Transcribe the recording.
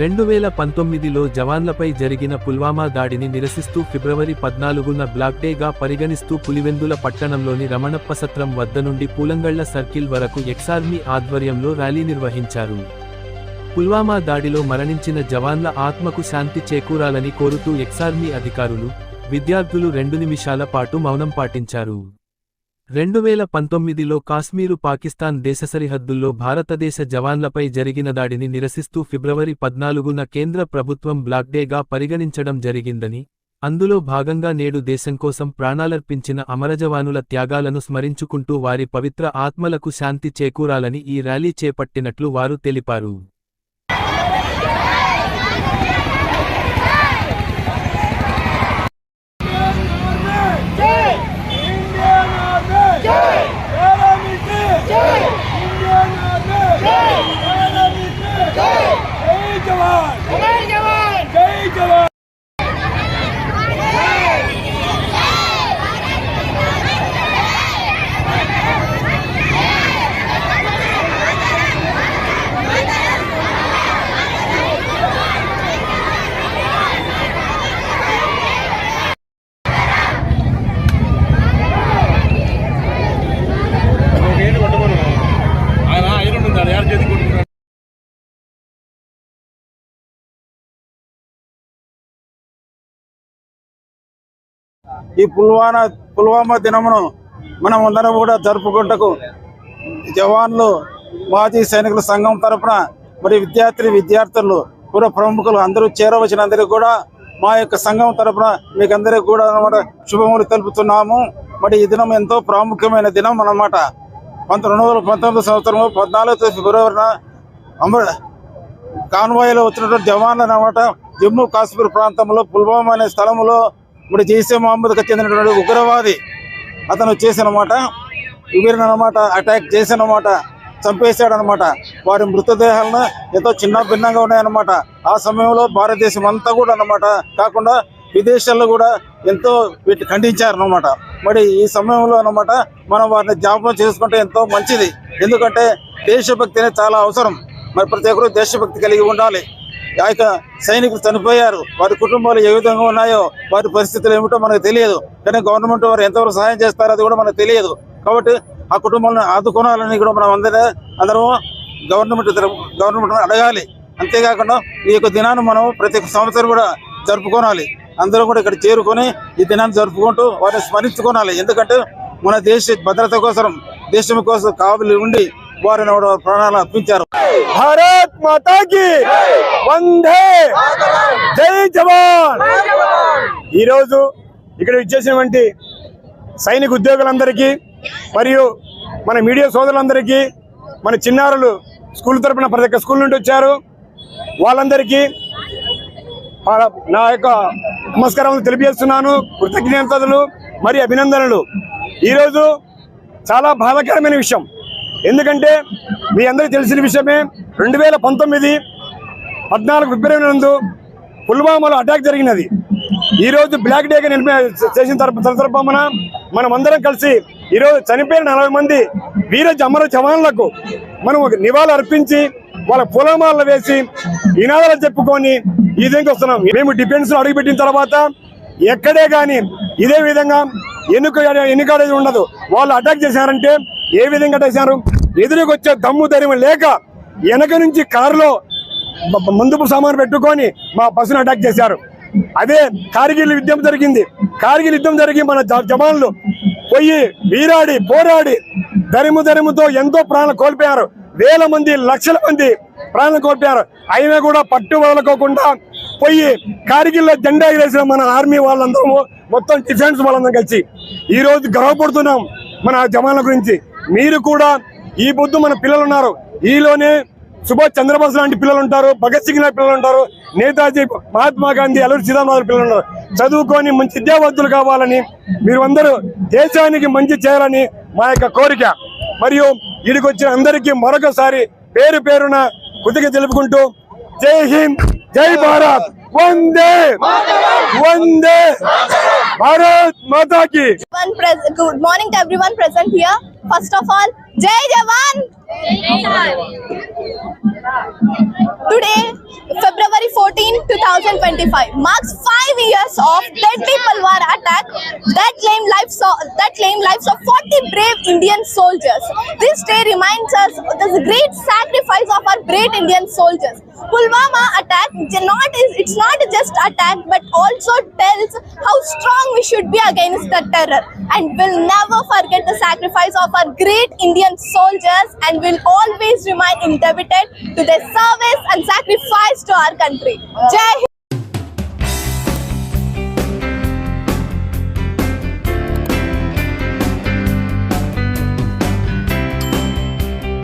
రెండు వేల పంతొమ్మిదిలో జవాన్లపై జరిగిన పుల్వామా దాడిని నిరసిస్తూ ఫిబ్రవరి పద్నాలుగున బ్లాక్ డేగా పరిగణిస్తూ పులివెందుల పట్టణంలోని రమణప్ప సత్రం వద్ద నుండి పూలంగళ్ళ సర్కిల్ వరకు ఎక్సార్మీ ఆధ్వర్యంలో ర్యాలీ నిర్వహించారు. పుల్వామా దాడిలో మరణించిన జవాన్ల ఆత్మకు శాంతి చేకూరాలని కోరుతూ ఎక్సార్మీ అధికారులు విద్యార్థులు రెండు నిమిషాల పాటు మౌనం పాటించారు. రెండు వేల పంతొమ్మిదిలో కాశ్మీరు పాకిస్తాన్ దేశ సరిహద్దుల్లో భారతదేశ జవాన్లపై జరిగిన దాడిని నిరసిస్తూ ఫిబ్రవరి పద్నాలుగున కేంద్ర ప్రభుత్వం బ్లాక్డేగా పరిగణించడం జరిగిందని అందులో భాగంగా నేడు దేశం కోసం ప్రాణాలర్పించిన అమరజవానుల త్యాగాలను స్మరించుకుంటూ వారి పవిత్ర ఆత్మలకు శాంతి చేకూరాలని ఈ ర్యాలీ చేపట్టినట్లు వారు తెలిపారు. ఈ పుల్వానా పుల్వామా దినమును మనం అందరం కూడా జరుపుకుంటకు జవాన్లు మాజీ సైనికుల సంఘం తరపున మరి విద్యార్థి విద్యార్థులు కూడా ప్రముఖులు అందరూ చేరవచ్చిన అందరికీ కూడా మా యొక్క సంఘం తరఫున మీకు అందరికీ కూడా అన్నమాట శుభములు తెలుపుతున్నాము. మరి ఈ దినం ఎంతో ప్రాముఖ్యమైన దినం అన్నమాట. పంతొమ్మిది వందల పంతొమ్మిది సంవత్సరం పద్నాలుగు ఫిబ్రవరిన అమర కాన్వాయ్లో వచ్చినటువంటి జవాన్లు అన్నమాట జమ్మూ కాశ్మీర్ ప్రాంతంలో పుల్వామా అనే స్థలంలో ఇప్పుడు జైసే మహమ్మద్కి చెందినటువంటి ఉగ్రవాది అతను చేసినమాట అనమాట అటాక్ చేసినమాట చంపేశాడనమాట. వారి మృతదేహాలను ఎంతో చిన్న భిన్నంగా ఉన్నాయన్నమాట. ఆ సమయంలో భారతదేశం అంతా కూడా అన్నమాట కాకుండా విదేశాల్లో కూడా ఎంతో వీటిని ఖండించారనమాట మరి ఈ సమయంలో అన్నమాట మనం వారిని జ్ఞాపకం చేసుకుంటే ఎంతో మంచిది. ఎందుకంటే దేశభక్తి అనేది చాలా అవసరం. మరి ప్రతి ఒక్కరు దేశభక్తి కలిగి ఉండాలి. ఆ యొక్క సైనికులు చనిపోయారు. వారి కుటుంబాలు ఏ విధంగా ఉన్నాయో వారి పరిస్థితులు ఏమిటో మనకు తెలియదు. కానీ గవర్నమెంట్ వారు ఎంతవరకు సహాయం చేస్తారో అది కూడా మనకు తెలియదు. కాబట్టి ఆ కుటుంబాలను ఆదుకోవాలని కూడా మనం అందరూ అందరం గవర్నమెంట్ గవర్నమెంట్ అడగాలి. అంతేకాకుండా ఈ యొక్క దినాన్ని మనం ప్రతి సంవత్సరం కూడా జరుపుకోనాలి అందరూ కూడా ఇక్కడ చేరుకొని ఈ దినాన్ని జరుపుకుంటూ వారిని స్మరించుకోనాలి ఎందుకంటే మన దేశ భద్రత కోసం దేశం కోసం కావలి ఉండి వారిని కూడా ప్రాణాలు అర్పించారు. భారత్ మాతా కి వందే జై జవాన్ ఈరోజు ఇక్కడ ఇచ్చేసినటువంటి సైనిక ఉద్యోగులందరికీ మరియు మన మీడియా సోదరులందరికీ మన చిన్నారులు స్కూల్ తరపున ప్రతి ఒక్క స్కూల్ నుండి వచ్చారు. వాళ్ళందరికీ నా యొక్క నమస్కారం తెలియజేస్తున్నాను కృతజ్ఞతలు మరియు అభినందనలు. ఈరోజు చాలా బాధాకరమైన విషయం. ఎందుకంటే మీ అందరికీ తెలిసిన విషయమే రెండు వేల పంతొమ్మిది పద్నాలుగు ఫిబ్రవరి నందు పుల్వామాలో అటాక్ జరిగినది. ఈరోజు బ్లాక్ డేగా నిర్మ చేసిన సందర్భమున మనం అందరం కలిసి ఈరోజు చనిపోయిన నలభై మంది వీర అమర జవాన్లకు మనం ఒక నివాళులు అర్పించి వాళ్ళ పులమాలను వేసి నినాదాలు చెప్పుకొని ఈ విధంగా వస్తున్నాం. మేము డిఫెన్స్లో అడుగుపెట్టిన తర్వాత ఎక్కడే కానీ ఇదే విధంగా ఎన్నిక ఎన్నికడేది ఉండదు. వాళ్ళు అటాక్ చేశారంటే ఏ విధంగా అటాక్ చేశారు? ఎదురుకు వచ్చే దమ్ము ధైర్యం లేక వెనక నుంచి కారులో ముందుకు ముందుపు సామాను పెట్టుకొని మా బస్సును అటాక్ చేశారు. అదే కార్గిల్ యుద్ధం జరిగింది. కార్గిల్ యుద్ధం జరిగి మన జవాన్లు పోయి వీరాడి పోరాడి ధరిము ధరిముతో ఎంతో ప్రాణాలు కోల్పోయారు. వేల మంది లక్షల మంది ప్రాణాలు కోల్పోయారు. అయినా కూడా పట్టు వదలకోకుండా పోయి కార్గిల్లో జెండా ఎగిరేసిన మన ఆర్మీ వాళ్ళందరము మొత్తం డిఫెన్స్ వాళ్ళందరం కలిసి ఈ రోజు గర్వపడుతున్నాం మన జవాన్ల గురించి. మీరు కూడా ఈ పొద్దు మన పిల్లలు ఉన్నారు ఈలోనే సుభాష్ చంద్రబోస్ లాంటి పిల్లలు ఉంటారు భగత్ సింగ్ లాంటి పిల్లలు ఉంటారు నేతాజీ మహాత్మా గాంధీ అల్లూరి సీతారామరాజు పిల్లలు ఉన్నారు చదువుకొని మంచి విద్యావంతులు కావాలని మీరు అందరూ దేశానికి మంచి చేయాలని మా యొక్క కోరిక. మరియు ఇడికి వచ్చిన అందరికీ మరొకసారి పేరు పేరున కృతజ్ఞత తెలుపుకుంటూ జై హింద్ జై భారత్. వందే వందే భారత్ మాతాకి. Good morning pres- good morning to. First of all, Jai Jawan! Today, February 14, 2025, marks five years of deadly Palwar attack that claimed lives of, that claimed lives of 40 brave Indian soldiers. This day reminds us of the great sacrifice of our great Indian soldiers. Pulwama attack not is it's not just attack but also tells how strong we should be against the terror and we'll never forget the sacrifice of our great Indian soldiers and will always remain indebted to their service and sacrifice to our country. Jai